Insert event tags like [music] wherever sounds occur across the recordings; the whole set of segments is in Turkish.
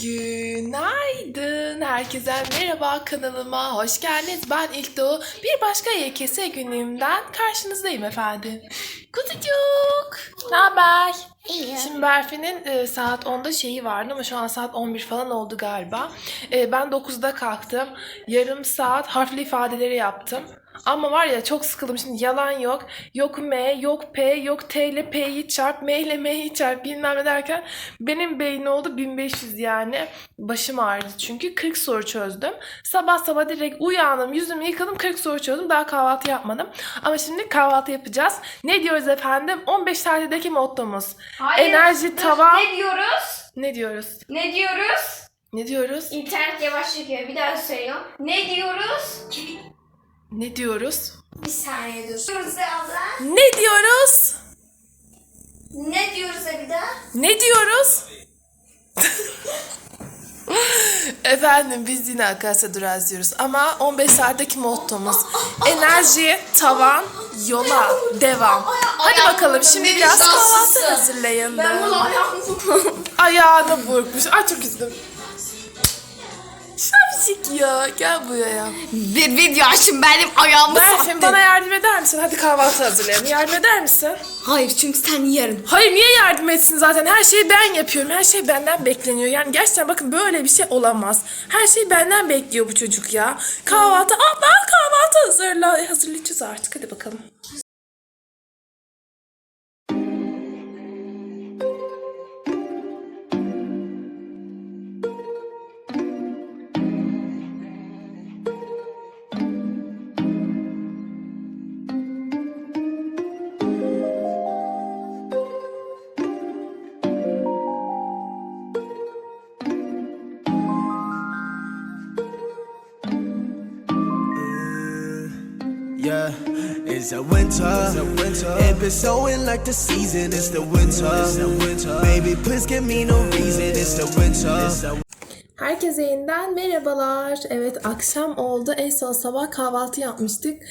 Günaydın. Herkese merhaba kanalıma. Hoş geldiniz. Ben İlk Doğu. Bir başka YKS günlüğümden karşınızdayım efendim. Kutucuk. Ne haber? İyi. Şimdi Berfi'nin e, saat 10'da şeyi vardı ama şu an saat 11 falan oldu galiba. E, ben 9'da kalktım. Yarım saat harfli ifadeleri yaptım. Ama var ya çok sıkıldım şimdi yalan yok. Yok M, yok P, yok T ile P'yi çarp, M ile M'yi çarp bilmem ne derken benim beyin oldu 1500 yani. Başım ağrıdı çünkü 40 soru çözdüm. Sabah sabah direkt uyandım, yüzümü yıkadım 40 soru çözdüm. Daha kahvaltı yapmadım. Ama şimdi kahvaltı yapacağız. Ne diyoruz efendim? 15 saatdeki mottomuz. Hayır, Enerji tavan. Ne diyoruz? Ne diyoruz? Ne diyoruz? Ne diyoruz? İnternet yavaş çekiyor. Bir daha söylüyorum. Ne diyoruz? Ne diyoruz? Bir saniye dur. Diyoruz abla. Ne diyoruz? Ne diyoruz bir daha? Ne diyoruz? Efendim biz yine Akasya Duraz diyoruz ama 15 saatteki mottomuz enerji, tavan, yola, devam. Hadi bakalım şimdi biraz kahvaltı hazırlayın. Ben bunu ayağımı Ayağını burkmuş. Ay çok üzüldüm. Şapşik ya gel buraya. Bir video açın benim ayağımı Berfin bana yardım eder misin? Hadi kahvaltı hazırlayalım. Yardım eder misin? Hayır çünkü sen yarın. Hayır niye yardım etsin zaten? Her şeyi ben yapıyorum. Her şey benden bekleniyor. Yani gerçekten bakın böyle bir şey olamaz. Her şey benden bekliyor bu çocuk ya. Kahvaltı. Aa ben kahvaltı hazırla. E, hazırlayacağız artık. Hadi bakalım. İt's a winter. It been snowing like the season. It's the winter. Baby, please give me no reason. It's the winter. Herkese yeniden merhabalar. Evet akşam oldu. En son sabah kahvaltı yapmıştık.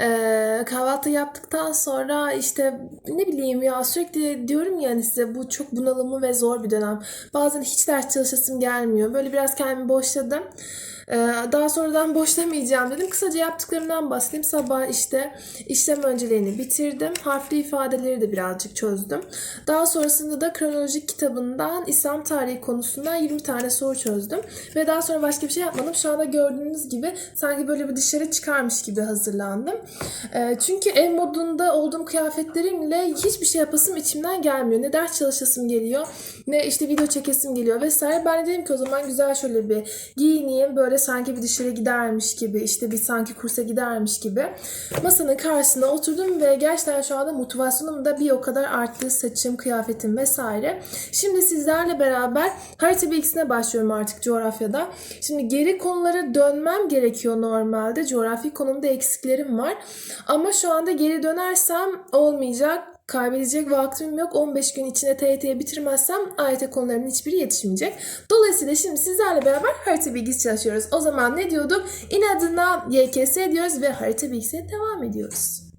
Ee, kahvaltı yaptıktan sonra işte ne bileyim ya sürekli diyorum ya hani size bu çok bunalımlı ve zor bir dönem. Bazen hiç ders çalışasım gelmiyor. Böyle biraz kendimi boşladım. Ee, daha sonradan [laughs] boşlamayacağım dedim. Kısaca yaptıklarımdan bahsedeyim. Sabah işte işlem öncelerini bitirdim. Harfli ifadeleri de birazcık çözdüm. Daha sonrasında da kronolojik kitabından İslam tarihi konusundan 20 tane soru çözdüm. Ve daha sonra başka bir şey yapmadım. Şu anda gördüğünüz gibi sanki böyle bir dışarı çıkarmış gibi hazırlandım. Ee, çünkü ev modunda olduğum kıyafetlerimle hiçbir şey yapasım içimden gelmiyor. Ne ders çalışasım geliyor ne işte video çekesim geliyor vesaire. Ben de dedim ki o zaman güzel şöyle bir giyineyim. Böyle sanki bir dışarı gidermiş gibi işte bir sanki kursa gidermiş gibi. Masanın karşısına oturdum ve gerçekten şu anda motivasyonum da bir o kadar arttı. Saçım, kıyafetim vesaire. Şimdi sizlerle beraber harita bilgisine başlıyorum artık coğrafyada. Şimdi geri konulara dönmem gerekiyor normalde. Coğrafi konumda eksiklerim var. Ama şu anda geri dönersem olmayacak. Kaybedecek vaktim yok. 15 gün içinde TYT'yi bitirmezsem AYT konularının hiçbiri yetişmeyecek. Dolayısıyla şimdi sizlerle beraber harita bilgisi çalışıyoruz. O zaman ne diyorduk? İnadına YKS diyoruz ve harita bilgisine devam ediyoruz.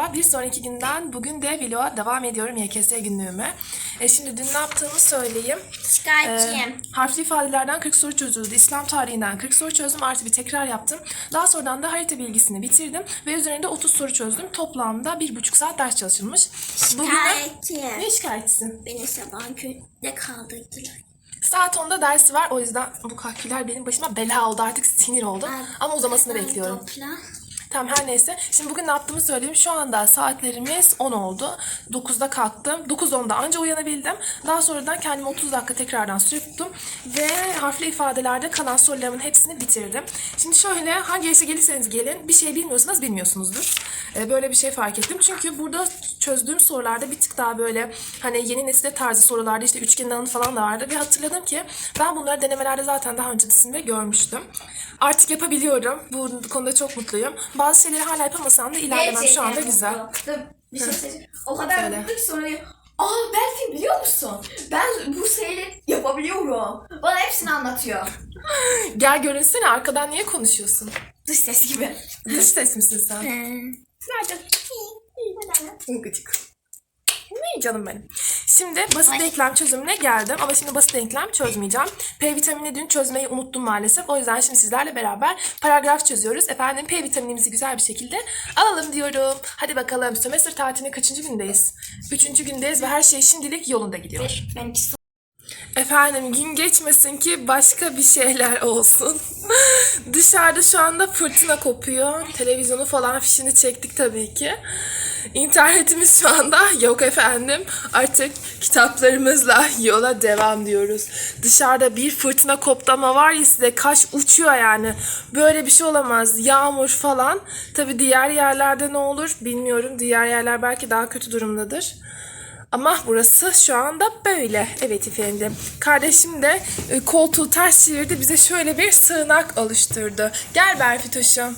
Merhaba. Bir sonraki günden bugün de vloga devam ediyorum YKS günlüğüme. E şimdi dün ne yaptığımı söyleyeyim. Şikayetçiyim. Ee, harfli ifadelerden 40 soru çözüldü. İslam tarihinden 40 soru çözdüm. Artı bir tekrar yaptım. Daha sonradan da harita bilgisini bitirdim. Ve üzerinde 30 soru çözdüm. Toplamda bir buçuk saat ders çalışılmış. Bugün de... Şikayetçiyim. Ne şikayetçisin? Beni sabahın köründe kaldırdılar. Saat 10'da dersi var. O yüzden bu kalküler benim başıma bela oldu. Artık sinir oldum. Ay, Ama uzamasını bekliyorum. Topla. Tamam her neyse. Şimdi bugün ne yaptığımı söyleyeyim. Şu anda saatlerimiz 10 oldu. 9'da kalktım. 9.10'da anca uyanabildim. Daha sonradan kendime 30 dakika tekrardan süre tuttum. Ve harfli ifadelerde kalan sorularımın hepsini bitirdim. Şimdi şöyle hangi yaşa gelirseniz gelin bir şey bilmiyorsanız bilmiyorsunuzdur. Ee, böyle bir şey fark ettim. Çünkü burada çözdüğüm sorularda bir tık daha böyle hani yeni nesil tarzı sorularda işte üçgen alanı falan da vardı. Ve hatırladım ki ben bunları denemelerde zaten daha öncesinde görmüştüm. Artık yapabiliyorum. Bu konuda çok mutluyum. Bazı şeyleri hala yapamasam da ilerlemem şu anda güzel. Bir şey söyleyeceğim. O kadar Söyle. mutlu ki sonra Aa Berfin biliyor musun? Ben bu şeyleri yapabiliyorum. Bana hepsini anlatıyor. Gel görünsene arkadan niye konuşuyorsun? Dış ses gibi. Dış ses misin sen? Nerede? Gıcık. Ne canım benim. Şimdi basit denklem çözümüne geldim ama şimdi basit denklem çözmeyeceğim. P vitamini dün çözmeyi unuttum maalesef. O yüzden şimdi sizlerle beraber paragraf çözüyoruz. Efendim P vitaminimizi güzel bir şekilde alalım diyorum. Hadi bakalım sömestr tatilinin kaçıncı gündeyiz? Üçüncü gündeyiz ve her şey şimdilik yolunda gidiyor. Efendim gün geçmesin ki başka bir şeyler olsun. [laughs] Dışarıda şu anda fırtına kopuyor. Televizyonu falan fişini çektik tabii ki. İnternetimiz şu anda yok efendim. Artık kitaplarımızla [laughs] yola devam diyoruz. Dışarıda bir fırtına koptu ama var ya size kaş uçuyor yani. Böyle bir şey olamaz. Yağmur falan. Tabii diğer yerlerde ne olur bilmiyorum. Diğer yerler belki daha kötü durumdadır. Ama burası şu anda böyle. Evet efendim. Kardeşim de e, koltuğu ters çevirdi. Bize şöyle bir sığınak oluşturdu. Gel Berfitoş'um.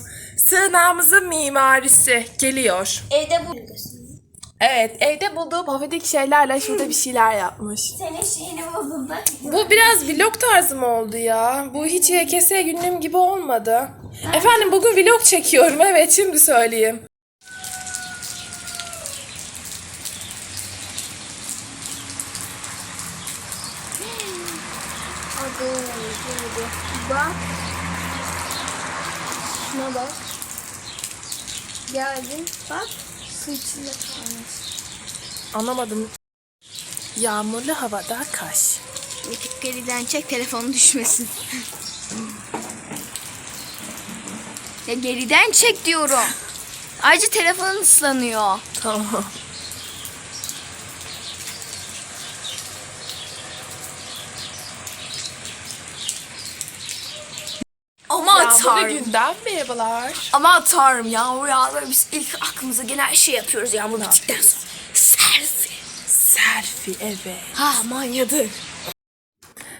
Sığınağımızın mimarisi geliyor. evde bu. Evet evde bulduğu pofidik şeylerle şurada bir şeyler yapmış. [laughs] Senin şeyini buldum da. Bu biraz vlog tarzı mı oldu ya? Bu hiç YKS günlüğüm gibi olmadı. Efendim bugün vlog çekiyorum. [laughs] Evet şimdi söyleyeyim. Bak. Şuna bak. Geldin bak. Su içinde kalmış. Anlamadım. Yağmurlu havada kaş. Tık geriden çek telefonu düşmesin. ya geriden çek diyorum. Ayrıca telefonun ıslanıyor. Tamam. Günden merhabalar. Ama tanrım yağmur yağdı. Biz ilk aklımıza gelen şey yapıyoruz yağmur bittikten sonra. Selfie. Selfie evet. Ha manyadı.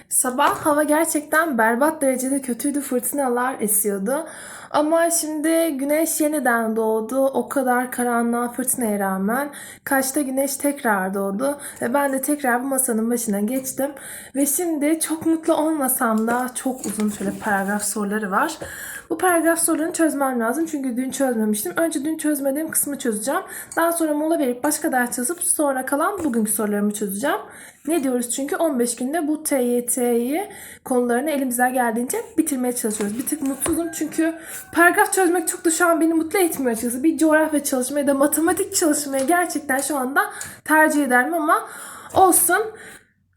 Sabah hava gerçekten berbat derecede kötüydü. Fırtınalar esiyordu. Ama şimdi güneş yeniden doğdu. O kadar karanlığa fırtınaya rağmen. Kaçta güneş tekrar doğdu. Ve ben de tekrar bu masanın başına geçtim. Ve şimdi çok mutlu olmasam da çok uzun şöyle paragraf soruları var. Bu paragraf sorularını çözmem lazım. Çünkü dün çözmemiştim. Önce dün çözmediğim kısmı çözeceğim. Daha sonra mola verip başka ders yazıp sonra kalan bugünkü sorularımı çözeceğim. Ne diyoruz çünkü 15 günde bu TYT'yi konularını elimizden geldiğince bitirmeye çalışıyoruz. Bir tık mutsuzum çünkü paragraf çözmek çok da şu an beni mutlu etmiyor açıkçası. Bir coğrafya çalışmayı ya da matematik çalışmayı gerçekten şu anda tercih ederim ama olsun.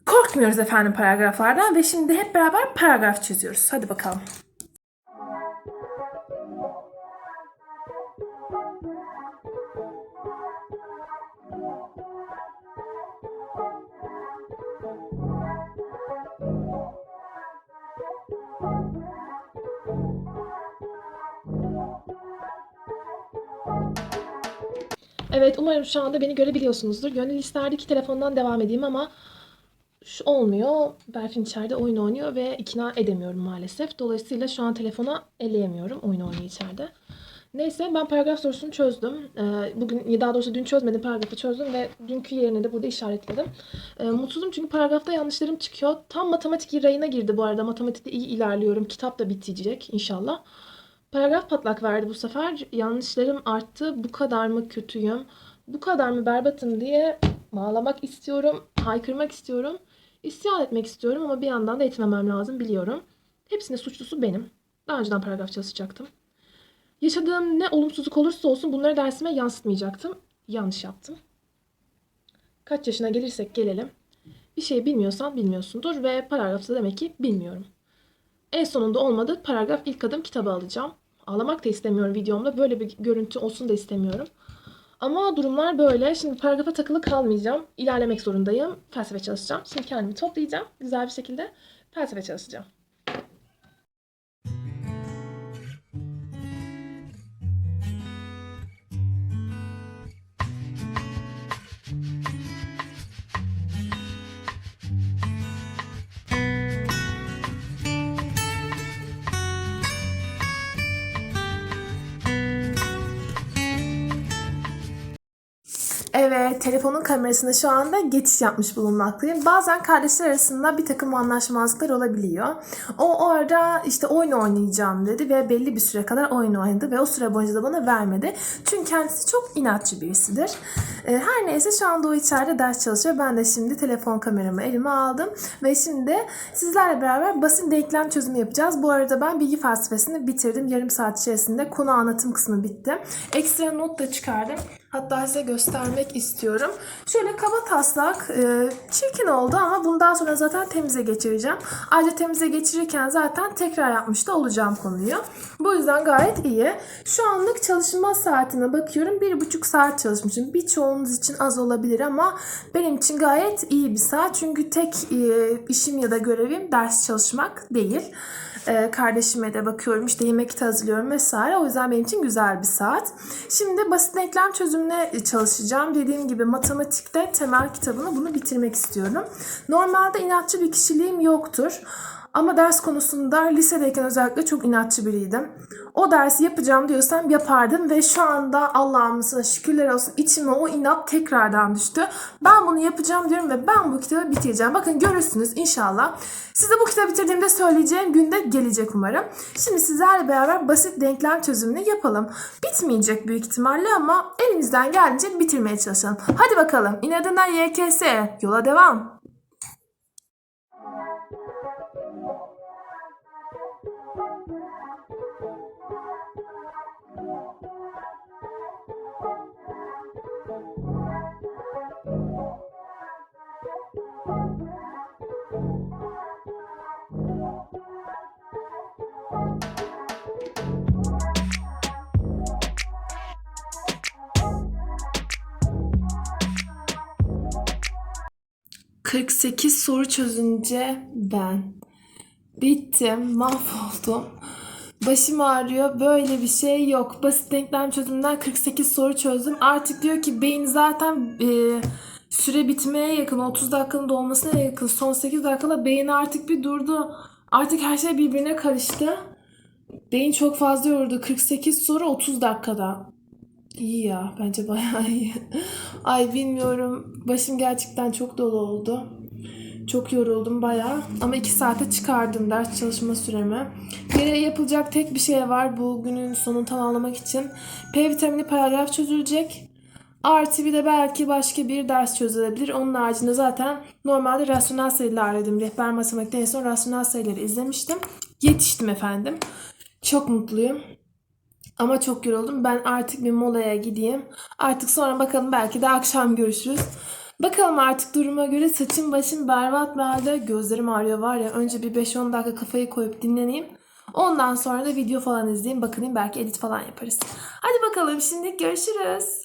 Korkmuyoruz efendim paragraflardan ve şimdi hep beraber paragraf çözüyoruz. Hadi bakalım. Evet umarım şu anda beni görebiliyorsunuzdur. Gönül isterdi ki telefondan devam edeyim ama şu olmuyor. Berfin içeride oyun oynuyor ve ikna edemiyorum maalesef. Dolayısıyla şu an telefona elleyemiyorum oyun oynuyor içeride. Neyse ben paragraf sorusunu çözdüm. Ee, bugün daha doğrusu dün çözmedim paragrafı çözdüm ve dünkü yerine de burada işaretledim. Ee, mutsuzum çünkü paragrafta yanlışlarım çıkıyor. Tam matematik rayına girdi bu arada. Matematikte iyi ilerliyorum. Kitap da bitecek inşallah. Paragraf patlak verdi bu sefer. Yanlışlarım arttı. Bu kadar mı kötüyüm? Bu kadar mı berbatım diye ağlamak istiyorum. Haykırmak istiyorum. İsyan etmek istiyorum ama bir yandan da etmemem lazım biliyorum. Hepsinin suçlusu benim. Daha önceden paragraf çalışacaktım. Yaşadığım ne olumsuzluk olursa olsun bunları dersime yansıtmayacaktım. Yanlış yaptım. Kaç yaşına gelirsek gelelim. Bir şey bilmiyorsan bilmiyorsundur ve paragrafta demek ki bilmiyorum. En sonunda olmadı. Paragraf ilk adım kitabı alacağım. Ağlamak da istemiyorum videomda. Böyle bir görüntü olsun da istemiyorum. Ama durumlar böyle. Şimdi paragrafa takılı kalmayacağım. İlerlemek zorundayım. Felsefe çalışacağım. Şimdi kendimi toplayacağım. Güzel bir şekilde felsefe çalışacağım. Evet, telefonun kamerasına şu anda geçiş yapmış bulunmaktayım. Bazen kardeşler arasında bir takım anlaşmazlıklar olabiliyor. O, o ara işte oyun oynayacağım dedi ve belli bir süre kadar oyun oynadı ve o süre boyunca da bana vermedi. Çünkü kendisi çok inatçı birisidir. Ee, her neyse şu anda o içeride ders çalışıyor. Ben de şimdi telefon kameramı elime aldım ve şimdi sizlerle beraber basit denklem çözümü yapacağız. Bu arada ben bilgi felsefesini bitirdim. Yarım saat içerisinde konu anlatım kısmı bitti. Ekstra not da çıkardım. Hatta size göstermek istiyorum. Şöyle kaba taslak e, çirkin oldu ama bundan sonra zaten temize geçireceğim. Ayrıca temize geçirirken zaten tekrar yapmış da olacağım konuyu. Bu yüzden gayet iyi. Şu anlık çalışma saatime bakıyorum. Bir buçuk saat çalışmışım. Birçoğunuz için az olabilir ama benim için gayet iyi bir saat. Çünkü tek e, işim ya da görevim ders çalışmak değil. Ee, kardeşime de bakıyorum işte yemek de hazırlıyorum vesaire. O yüzden benim için güzel bir saat. Şimdi basit denklem çözümüne çalışacağım. Dediğim gibi matematikte temel kitabını bunu bitirmek istiyorum. Normalde inatçı bir kişiliğim yoktur. Ama ders konusunda lisedeyken özellikle çok inatçı biriydim. O dersi yapacağım diyorsam yapardım ve şu anda Allah'ımıza şükürler olsun içime o inat tekrardan düştü. Ben bunu yapacağım diyorum ve ben bu kitabı bitireceğim. Bakın görürsünüz inşallah. Size bu kitabı bitirdiğimde söyleyeceğim günde gelecek umarım. Şimdi sizlerle beraber basit denklem çözümünü yapalım. Bitmeyecek büyük ihtimalle ama elimizden geldiğince bitirmeye çalışalım. Hadi bakalım inadından YKS yola devam. Música ...48 soru çözünce ben bittim, mahvoldum. Başım ağrıyor. Böyle bir şey yok. Basit denklem çözümünden 48 soru çözdüm. Artık diyor ki beyin zaten e, süre bitmeye yakın. 30 dakikanın dolmasına yakın. Son 8 dakikada beyin artık bir durdu. Artık her şey birbirine karıştı. Beyin çok fazla yoruldu. 48 soru 30 dakikada. İyi ya. Bence bayağı iyi. [laughs] Ay bilmiyorum. Başım gerçekten çok dolu oldu. Çok yoruldum bayağı. Ama 2 saate çıkardım ders çalışma süremi. Geriye yapılacak tek bir şey var bu günün sonunu tamamlamak için. P vitamini paragraf çözülecek. Artı bir de belki başka bir ders çözülebilir. Onun haricinde zaten normalde rasyonel sayılar aradım. Rehber matematikte en son rasyonel sayıları izlemiştim. Yetiştim efendim. Çok mutluyum. Ama çok yoruldum. Ben artık bir molaya gideyim. Artık sonra bakalım belki de akşam görüşürüz. Bakalım artık duruma göre saçım başım berbat bir halde. Gözlerim ağrıyor var ya. Önce bir 5-10 dakika kafayı koyup dinleneyim. Ondan sonra da video falan izleyeyim. Bakınayım belki edit falan yaparız. Hadi bakalım şimdi görüşürüz.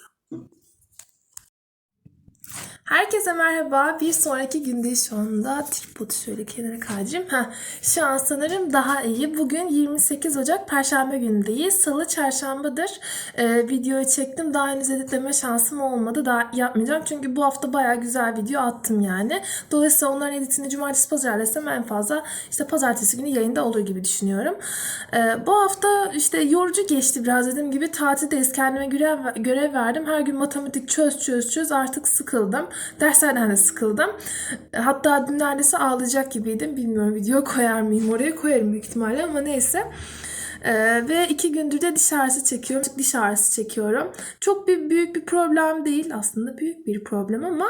Herkese merhaba. Bir sonraki günde şu anda tripodu şöyle kenara kaydırayım. Heh, şu an sanırım daha iyi. Bugün 28 Ocak Perşembe günündeyiz. Salı çarşambadır. Ee, videoyu çektim. Daha henüz editleme şansım olmadı. Daha yapmayacağım. Çünkü bu hafta baya güzel video attım yani. Dolayısıyla onların editini cumartesi pazarlasam en fazla işte pazartesi günü yayında olur gibi düşünüyorum. Ee, bu hafta işte yorucu geçti biraz dediğim gibi. Tatildeyiz. Kendime görev, görev verdim. Her gün matematik çöz çöz çöz. Artık sıkıldım. Derslerden de sıkıldım. Hatta dün neredeyse ağlayacak gibiydim. Bilmiyorum video koyar mıyım oraya koyarım büyük ihtimalle ama neyse. Ee, ve iki gündür de diş ağrısı çekiyorum. Diş ağrısı çekiyorum. Çok bir büyük bir problem değil. Aslında büyük bir problem ama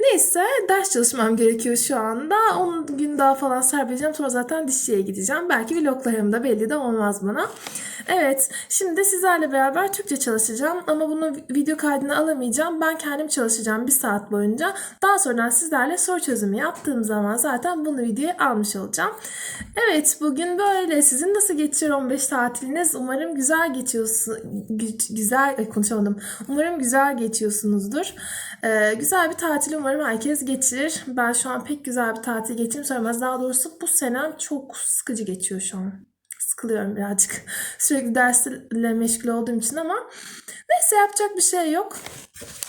neyse ders çalışmam gerekiyor şu anda. 10 gün daha falan serpileceğim. Sonra zaten dişçiye gideceğim. Belki vloglarım da belli de olmaz bana. Evet, şimdi sizlerle beraber Türkçe çalışacağım ama bunu video kaydına alamayacağım. Ben kendim çalışacağım bir saat boyunca. Daha sonra sizlerle soru çözümü yaptığım zaman zaten bunu videoya almış olacağım. Evet, bugün böyle. Sizin nasıl geçiyor 15 tatiliniz? Umarım güzel geçiyorsun. gü- Güzel, konuşamadım. Umarım güzel geçiyorsunuzdur. Ee, güzel bir tatil umarım herkes geçirir. Ben şu an pek güzel bir tatil geçirdim söylemez. Daha doğrusu bu senem çok sıkıcı geçiyor şu an sıkılıyorum birazcık. [laughs] Sürekli dersle meşgul olduğum için ama neyse yapacak bir şey yok.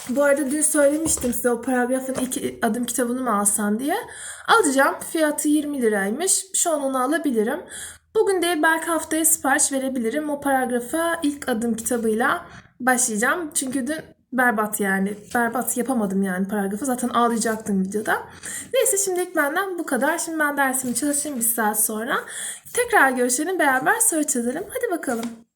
Bu arada dün söylemiştim size o paragrafın ilk adım kitabını mı alsam diye. Alacağım. Fiyatı 20 liraymış. Şu an onu alabilirim. Bugün değil belki haftaya sipariş verebilirim. O paragrafa ilk adım kitabıyla başlayacağım. Çünkü dün berbat yani. Berbat yapamadım yani paragrafı. Zaten ağlayacaktım videoda. Neyse şimdilik benden bu kadar. Şimdi ben dersimi çalışayım bir saat sonra. Tekrar görüşelim beraber soru çözelim. Hadi bakalım.